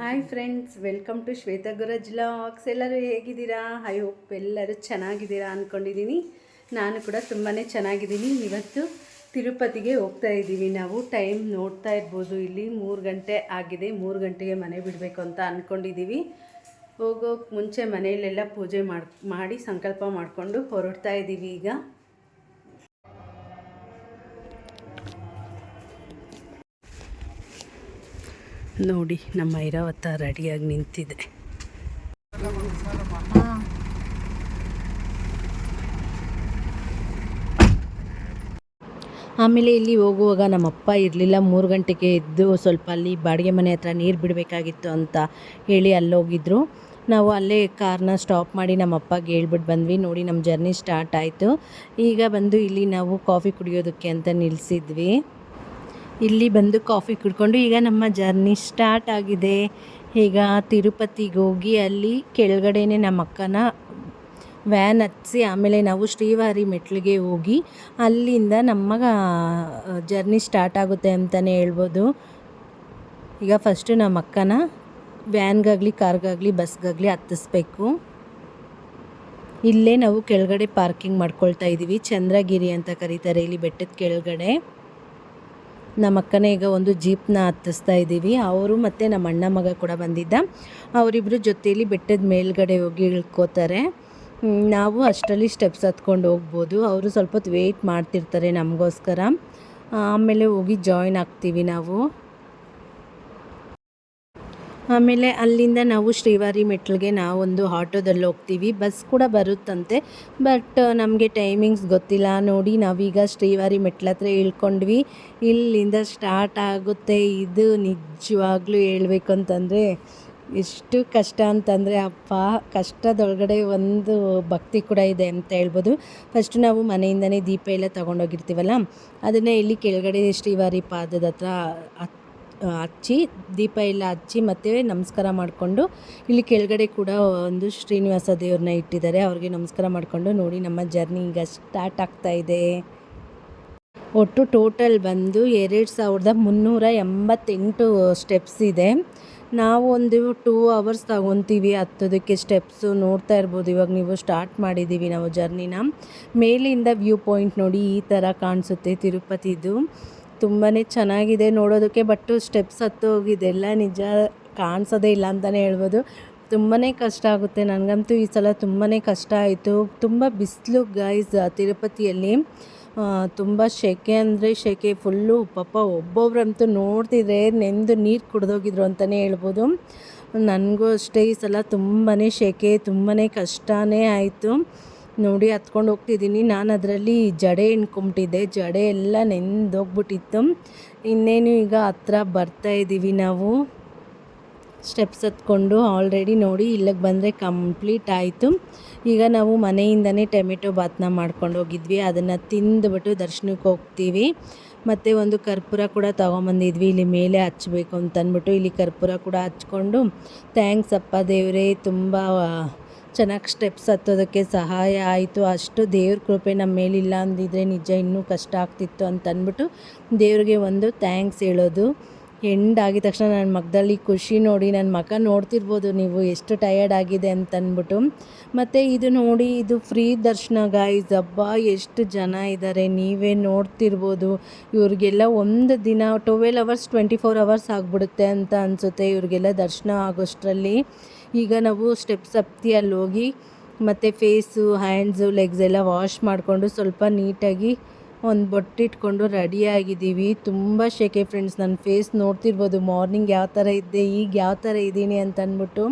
Hi friends welcome to Shweta Guraj locks ಎಲ್ಲರೂ ಹೇಗಿದ್ದೀರಾ? I hope ಎಲ್ಲರೂ ಚೆನ್ನಾಗಿದ್ದೀರಾ ಅಂದ್ಕೊಂಡಿದ್ದೀನಿ ನಾನು ಕೂಡ ತುಂಬಾ ಚೆನ್ನಾಗಿದ್ದೀನಿ. ಇವತ್ತು ತಿರುಪತಿಗೆ ಹೋಗ್ತಾ ಇದ್ದೀವಿ. ನಾವು ಟೈಮ್ ನೋಡ್ತಾ ಇರ್ಬೋದು. ಇಲ್ಲಿ ಮೂರು ಗಂಟೆ ಆಗಿದೆ. ಮೂರು ಗಂಟೆಗೆ ಮನೆ ಬಿಡಬೇಕು ಅಂತ ಅಂದ್ಕೊಂಡಿದ್ದೀವಿ ಹೋಗೋಕ್ಕೆ ಮುಂಚೆ ಮನೆಯಲ್ಲೆಲ್ಲ ಪೂಜೆ ಮಾಡಿ ಮಾಡಿ ಸಂಕಲ್ಪ ಮಾಡಿಕೊಂಡು ಹೊರಡ್ತಾ ಇದ್ದೀವಿ ಈಗ. ನೋಡಿ, ನಮ್ಮ ಐರಾವತ ರೆಡಿಯಾಗಿ ನಿಂತಿದೆ. ಆಮೇಲೆ ಇಲ್ಲಿ ಹೋಗುವಾಗ ನಮ್ಮಪ್ಪ ಇರಲಿಲ್ಲ. ಮೂರು ಗಂಟೆಗೆ ಎದ್ದು ಸ್ವಲ್ಪ ಅಲ್ಲಿ ಬಾಡಿಗೆ ಮನೆ ಹತ್ರ ನೀರು ಬಿಡಬೇಕಾಗಿತ್ತು ಅಂತ ಹೇಳಿ ಅಲ್ಲೋಗಿದ್ರು. ನಾವು ಅಲ್ಲೇ ಕಾರ್ನ ಸ್ಟಾಪ್ ಮಾಡಿ ನಮ್ಮ ಅಪ್ಪಗೆ ಹೇಳ್ಬಿಟ್ಟು ಬಂದ್ವಿ. ನೋಡಿ, ನಮ್ಮ ಜರ್ನಿ ಸ್ಟಾರ್ಟ್ ಆಯಿತು. ಈಗ ಬಂದು ಇಲ್ಲಿ ನಾವು ಕಾಫಿ ಕುಡಿಯೋದಕ್ಕೆ ಅಂತ ನಿಲ್ಲಿಸಿದ್ವಿ ಇಲ್ಲಿ ಬಂದು ಕಾಫಿ ಕುಡ್ಕೊಂಡು ಈಗ ನಮ್ಮ ಜರ್ನಿ ಸ್ಟಾರ್ಟ್ ಆಗಿದೆ. ಈಗ ತಿರುಪತಿಗೆ ಹೋಗಿ ಅಲ್ಲಿ ಕೆಳಗಡೆನೆ ನಮ್ಮ ಅಕ್ಕನ ವ್ಯಾನ್ ಹತ್ತಿಸಿ ಆಮೇಲೆ ನಾವು ಶ್ರೀವಾರಿ ಮೆಟ್ಲಿಗೆ ಹೋಗಿ ಅಲ್ಲಿಂದ ನಮ್ಮ ಜರ್ನಿ ಸ್ಟಾರ್ಟ್ ಆಗುತ್ತೆ ಅಂತಲೇ ಹೇಳ್ಬೋದು. ಈಗ ಫಸ್ಟು ನಮ್ಮ ಅಕ್ಕನ ವ್ಯಾನ್ಗಾಗಲಿ, ಕಾರ್ಗಾಗಲಿ, ಬಸ್ಗಾಗಲಿ ಹತ್ತಿಸ್ಬೇಕು. ಇಲ್ಲೇ ನಾವು ಕೆಳಗಡೆ ಪಾರ್ಕಿಂಗ್ ಮಾಡ್ಕೊಳ್ತಾ ಇದ್ದೀವಿ ಚಂದ್ರಗಿರಿ ಅಂತ ಕರೀತಾರೆ ಇಲ್ಲಿ ಬೆಟ್ಟದ ಕೆಳಗಡೆ. ನಮ್ಮ ಅಕ್ಕನೇ ಈಗ ಒಂದು ಜೀಪ್ನ ಹತ್ತಿಸ್ತಾ ಇದ್ದೀವಿ. ಅವರು ಮತ್ತು ನಮ್ಮ ಅಣ್ಣ ಮಗ ಕೂಡ ಬಂದಿದ್ದ. ಅವರಿಬ್ಬರು ಜೊತೆಯಲ್ಲಿ ಬೆಟ್ಟದ ಮೇಲ್ಗಡೆ ಹೋಗಿ ಇಳ್ಕೋತಾರೆ. ನಾವು ಅಷ್ಟರಲ್ಲಿ ಸ್ಟೆಪ್ಸ್ ಹತ್ಕೊಂಡು ಹೋಗ್ಬೋದು. ಅವರು ಸ್ವಲ್ಪ ಹೊತ್ತು ವೆಯ್ಟ್ ಮಾಡ್ತಿರ್ತಾರೆ ನಮಗೋಸ್ಕರ. ಆಮೇಲೆ ಹೋಗಿ ಜಾಯ್ನ್ ಆಗ್ತೀವಿ ನಾವು. ಆಮೇಲೆ ಅಲ್ಲಿಂದ ನಾವು ಶ್ರೀವಾರಿ ಮೆಟ್ಲಿಗೆ ನಾವೊಂದು ಆಟೋದಲ್ಲಿ ಹೋಗ್ತೀವಿ. ಬಸ್ ಕೂಡ ಬರುತ್ತಂತೆ. ಬಟ್ ನಮಗೆ ಟೈಮಿಂಗ್ಸ್ ಗೊತ್ತಿಲ್ಲ. ನೋಡಿ, ನಾವೀಗ ಶ್ರೀವಾರಿ ಮೆಟ್ಲ ಹತ್ರ ಇಳ್ಕೊಂಡ್ವಿ. ಇಲ್ಲಿಂದ ಸ್ಟಾರ್ಟ್ ಆಗುತ್ತೆ. ಇದು ನಿಜವಾಗ್ಲೂ ಹೇಳ್ಬೇಕು ಅಂತಂದರೆ ಎಷ್ಟು ಕಷ್ಟ ಅಂತಂದರೆ, ಅಪ್ಪ, ಕಷ್ಟದೊಳಗಡೆ ಒಂದು ಭಕ್ತಿ ಕೂಡ ಇದೆ ಅಂತ ಹೇಳ್ಬೋದು. ಫಸ್ಟ್ ನಾವು ಮನೆಯಿಂದನೇ ದೀಪ ಎಲ್ಲ ತೊಗೊಂಡೋಗಿರ್ತೀವಲ್ಲ, ಅದನ್ನೇ ಇಲ್ಲಿ ಕೆಳಗಡೆ ಶ್ರೀವಾರಿ ಪಾದದ ಹತ್ರ ಹಚ್ಚಿ, ದೀಪ ಎಲ್ಲ ಹಚ್ಚಿ ಮತ್ತೆ ನಮಸ್ಕಾರ ಮಾಡಿಕೊಂಡು ಇಲ್ಲಿ ಕೆಳಗಡೆ ಕೂಡ ಒಂದು ಶ್ರೀನಿವಾಸ ದೇವ್ರನ್ನ ಇಟ್ಟಿದ್ದಾರೆ. ಅವ್ರಿಗೆ ನಮಸ್ಕಾರ ಮಾಡಿಕೊಂಡು ನೋಡಿ ನಮ್ಮ ಜರ್ನಿ ಈಗ ಸ್ಟಾರ್ಟ್ ಆಗ್ತಾ ಇದೆ. ಒಟ್ಟು ಟೋಟಲ್ ಬಂದು ಎರಡು ಸಾವಿರದ ಮುನ್ನೂರ ಎಂಬತ್ತೆಂಟು ಸ್ಟೆಪ್ಸ್ ಇದೆ. ನಾವು ಒಂದು ಟೂ ಅವರ್ಸ್ ತಗೊತೀವಿ, ಹತ್ತೋದಕ್ಕೆ ಸ್ಟೆಪ್ಸು ನೋಡ್ತಾ ಇರ್ಬೋದು. ಇವಾಗ ನೀವು ಸ್ಟಾರ್ಟ್ ಮಾಡಿದ್ದೀವಿ ನಾವು ಜರ್ನಿನ. ಮೇಲಿಂದ ವ್ಯೂ ಪಾಯಿಂಟ್ ನೋಡಿ ಈ ಥರ ಕಾಣಿಸುತ್ತೆ ತಿರುಪತಿದು. ತುಂಬಾ ಚೆನ್ನಾಗಿದೆ ನೋಡೋದಕ್ಕೆ ಬಟ್ಟು ಸ್ಟೆಪ್ಸ್ ಹತ್ತು ಹೋಗಿದೆಲ್ಲ ನಿಜ ಕಾಣಿಸೋದೇ ಇಲ್ಲ ಅಂತಲೇ ಹೇಳ್ಬೋದು. ತುಂಬಾ ಕಷ್ಟ ಆಗುತ್ತೆ. ನನಗಂತೂ ಈ ಸಲ ತುಂಬಾ ಕಷ್ಟ ಆಯಿತು. ತುಂಬ ಬಿಸಿಲು ಗೈಸ್ ತಿರುಪತಿಯಲ್ಲಿ. ತುಂಬ ಸೆಕೆ ಅಂದರೆ ಸೆಕೆ ಫುಲ್ಲು ಪಾಪ ಒಬ್ಬೊಬ್ರಂತೂ ನೋಡ್ತಿದ್ರೆ ನೆಂದು ನೀರು ಕುಡ್ದೋಗಿದ್ರು ಅಂತಲೇ ಹೇಳ್ಬೋದು. ನನಗೂ ಅಷ್ಟೇ ಈ ಸಲ ತುಂಬಾ ಸೆಕೆ ತುಂಬಾ ಕಷ್ಟನೇ ಆಯಿತು. ನೋಡಿ ಹತ್ಕೊಂಡು ಹೋಗ್ತಿದ್ದೀನಿ. ನಾನು ಅದರಲ್ಲಿ ಜಡೆ ಎಣ್ಕೊಂಬಿಟ್ಟಿದ್ದೆ ಜಡೆ ಎಲ್ಲ ನೆಂದೋಗ್ಬಿಟ್ಟಿತ್ತು. ಇನ್ನೇನು ಈಗ ಹತ್ರ ಬರ್ತಾ ಇದ್ದೀವಿ ನಾವು. ಸ್ಟೆಪ್ಸ್ ಹತ್ಕೊಂಡು ಆಲ್ರೆಡಿ ನೋಡಿ ಇಲ್ಲಿಗೆ ಬಂದರೆ ಕಂಪ್ಲೀಟ್ ಆಯಿತು. ಈಗ ನಾವು ಮನೆಯಿಂದನೇ ಟೊಮೆಟೊ ಬಾತ್ನ ಮಾಡ್ಕೊಂಡು ಹೋಗಿದ್ವಿ. ಅದನ್ನು ತಿಂದುಬಿಟ್ಟು ದರ್ಶನಕ್ಕೆ ಹೋಗ್ತೀವಿ. ಮತ್ತು ಒಂದು ಕರ್ಪೂರ ಕೂಡ ತೊಗೊಂಬಂದಿದ್ವಿ. ಇಲ್ಲಿ ಮೇಲೆ ಹಚ್ಚಬೇಕು ಅಂತಂದ್ಬಿಟ್ಟು ಇಲ್ಲಿ ಕರ್ಪೂರ ಕೂಡ ಹಚ್ಕೊಂಡು, ಥ್ಯಾಂಕ್ಸ್ ಅಪ್ಪ ದೇವರೇ, ತುಂಬ ಚೆನ್ನಾಗಿ ಸ್ಟೆಪ್ಸ್ ಹತ್ತೋದಕ್ಕೆ ಸಹಾಯ ಆಯಿತು. ಅಷ್ಟು ದೇವ್ರ ಕೃಪೆ ನಮ್ಮ ಮೇಲಿಲ್ಲ ಅಂದಿದ್ರೆ ನಿಜ ಇನ್ನೂ ಕಷ್ಟ ಆಗ್ತಿತ್ತು ಅಂತ ಅಂದ್ಬಿಟ್ಟು ದೇವ್ರಿಗೆ ಒಂದು ಥ್ಯಾಂಕ್ಸ್ ಹೇಳೋದು. ಎಂಡ್ ಆಗಿದ ತಕ್ಷಣ ನನ್ನ ಮಗದಲ್ಲಿ ಖುಷಿ ನೋಡಿ ನನ್ನ ಮಗ ನೋಡ್ತಿರ್ಬೋದು ನೀವು ಎಷ್ಟು ಟಯರ್ಡ್ ಆಗಿದೆ ಅಂತಂದ್ಬಿಟ್ಟು ಮತ್ತು ಇದು ನೋಡಿ, ಇದು ಫ್ರೀ ದರ್ಶನ ಗಾಯ್ಸ್ ಹಬ್ಬ ಎಷ್ಟು ಜನ ಇದ್ದಾರೆ ನೀವೇ ನೋಡ್ತಿರ್ಬೋದು. ಇವ್ರಿಗೆಲ್ಲ ಒಂದು ದಿನ twelve hours twenty four hours ಆಗಿಬಿಡುತ್ತೆ ಅಂತ ಅನಿಸುತ್ತೆ. ಇವ್ರಿಗೆಲ್ಲ ದರ್ಶನ ಆಗೋಷ್ಟರಲ್ಲಿ. ಈಗ ನಾವು ಸ್ಟೆಪ್ಸ್ ಹತ್ತಿ ಅಲ್ಲಿ ಹೋಗಿ ಮತ್ತು ಫೇಸು ಹ್ಯಾಂಡ್ಸು ಲೆಗ್ಸ್ ಎಲ್ಲ ವಾಶ್ ಮಾಡಿಕೊಂಡು ಸ್ವಲ್ಪ ನೀಟಾಗಿ ಒಂದು ಬೊಟ್ಟಿಟ್ಕೊಂಡು ರೆಡಿಯಾಗಿದ್ದೀವಿ ತುಂಬ ಶೆಕೆ ಫ್ರೆಂಡ್ಸ್ ನನ್ನ ಫೇಸ್ ನೋಡ್ತಿರ್ಬೋದು ಮಾರ್ನಿಂಗ್ ಯಾವ ಥರ ಇದ್ದೆ ಈಗ ಯಾವ ಥರ ಇದ್ದೀನಿ ಅಂತ ಅಂದ್ಬಿಟ್ಟು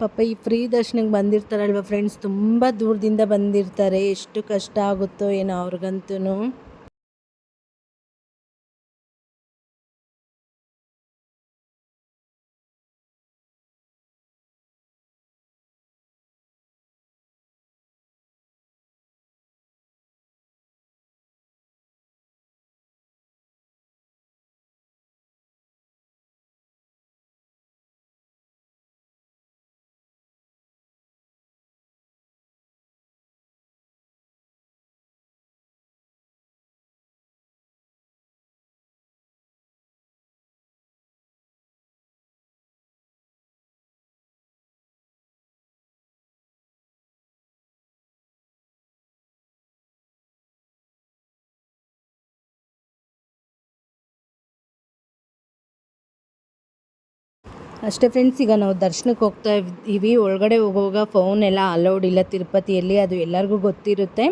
ಪಾಪ ಈ ಫ್ರೀ ದರ್ಶನಕ್ಕೆ ಬಂದಿರ್ತಾರಲ್ವ ಫ್ರೆಂಡ್ಸ್ ತುಂಬ ದೂರದಿಂದ ಬಂದಿರ್ತಾರೆ. ಎಷ್ಟು ಕಷ್ಟ ಆಗುತ್ತೋ ಏನೋ ಅವ್ರಿಗಂತೂ ಅಷ್ಟೇ ಫ್ರೆಂಡ್ಸ್ ಈಗ ನಾವು ದರ್ಶನಕ್ಕೆ ಹೋಗ್ತಾ ಇದ್ದೀವಿ. ಒಳಗಡೆ ಹೋಗುವಾಗ ಫೋನ್ ಎಲ್ಲ ಅಲೌಡ್ ಇಲ್ಲ. ತಿರುಪತಿಯಲ್ಲಿ ಅದು ಎಲ್ಲರಿಗೂ ಗೊತ್ತಿರುತ್ತೆ.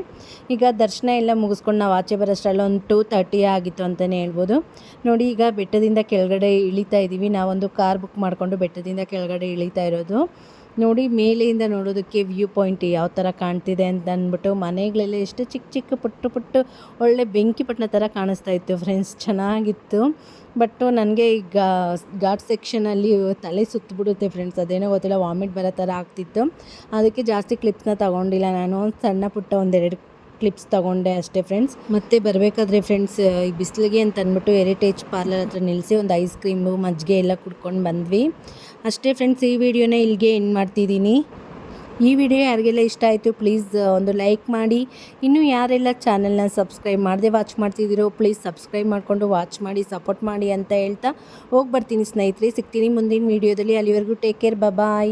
ಈಗ ದರ್ಶನ ಎಲ್ಲ ಮುಗಿಸ್ಕೊಂಡು ನಾವು ಆಚೆ ಬರೋಷ್ಟರಲ್ಲಿ ಒಂದು ಟೂ ತರ್ಟಿ ಆಗಿತ್ತು ಅಂತಲೇ ಹೇಳ್ಬೋದು. ನೋಡಿ, ಈಗ ಬೆಟ್ಟದಿಂದ ಕೆಳಗಡೆ ಇಳಿತಾ ಇದ್ದೀವಿ. ನಾವೊಂದು ಕಾರ್ ಬುಕ್ ಮಾಡಿಕೊಂಡು ಬೆಟ್ಟದಿಂದ ಕೆಳಗಡೆ ಇಳಿತಾ ಇರೋದು. ನೋಡಿ ಮೇಲೆಯಿಂದ ನೋಡೋದಕ್ಕೆ ವ್ಯೂ ಪಾಯಿಂಟ್ ಯಾವ ಥರ ಕಾಣ್ತಿದೆ ಅಂತ ಅಂದ್ಬಿಟ್ಟು ಮನೆಗಳೆಲ್ಲ ಎಷ್ಟು ಚಿಕ್ಕ ಚಿಕ್ಕ ಪುಟ್ಟು ಪುಟ್ಟು ಒಳ್ಳೆ ಬೆಂಕಿ ಪಟ್ಟಣ ಥರ ಕಾಣಿಸ್ತಾ ಇತ್ತು ಫ್ರೆಂಡ್ಸ್ ಚೆನ್ನಾಗಿತ್ತು. ಬಟ್ಟು ನನಗೆ ಈಗ ಘಾಟ್ ಸೆಕ್ಷನಲ್ಲಿ ತಲೆ ಸುತ್ತಬಿಡುತ್ತೆ ಫ್ರೆಂಡ್ಸ್ ಅದೇನೋ ಗೊತ್ತಿಲ್ಲ ವಾಮಿಟ್ ಬರೋ ಥರ ಆಗ್ತಿತ್ತು. ಅದಕ್ಕೆ ಜಾಸ್ತಿ ಕ್ಲಿಪ್ಸ್ನ ತಗೊಂಡಿಲ್ಲ ನಾನು. ಸಣ್ಣ ಪುಟ್ಟ ಒಂದೆರಡು ಕ್ಲಿಪ್ಸ್ ತಗೊಂಡೆ ಅಷ್ಟೇ ಫ್ರೆಂಡ್ಸ್ ಮತ್ತೆ ಬರಬೇಕಾದ್ರೆ ಫ್ರೆಂಡ್ಸ್ ಈ ಬಿಸಿಲಿಗೆ ಅಂತ ಅಂದ್ಬಿಟ್ಟು ಹೆರಿಟೇಜ್ ಪಾರ್ಲರ್ ಹತ್ರ ನಿಲ್ಲಿಸಿ ಒಂದು ಐಸ್ ಕ್ರೀಮು ಮಜ್ಜಿಗೆ ಎಲ್ಲ ಕುಡ್ಕೊಂಡು ಬಂದ್ವಿ. ಅಷ್ಟೇ ಫ್ರೆಂಡ್ಸ್ ಈ ವಿಡಿಯೋನ ಇಲ್ಲಿಗೆ ಎಂಡ್ ಮಾಡ್ತಿದ್ದೀನಿ. ಈ ವಿಡಿಯೋ ಯಾರಿಗೆಲ್ಲ ಇಷ್ಟ ಆಯಿತು ಪ್ಲೀಸ್ ಒಂದು ಲೈಕ್ ಮಾಡಿ. ಇನ್ನೂ ಯಾರೆಲ್ಲ ಚಾನಲ್ನ ಸಬ್ಸ್ಕ್ರೈಬ್ ಮಾಡದೆ ವಾಚ್ ಮಾಡ್ತಿದ್ದೀರೋ ಪ್ಲೀಸ್ ಸಬ್ಸ್ಕ್ರೈಬ್ ಮಾಡಿಕೊಂಡು ವಾಚ್ ಮಾಡಿ ಸಪೋರ್ಟ್ ಮಾಡಿ ಅಂತ ಹೇಳ್ತಾ ಹೋಗಿ ಬರ್ತೀನಿ ಸ್ನೇಹಿತರೆ. ಸಿಗ್ತೀನಿ ಮುಂದಿನ ವೀಡಿಯೋದಲ್ಲಿ. ಅಲ್ಲಿವರೆಗೂ ಟೇಕ್ ಕೇರ್ ಬಾಯ್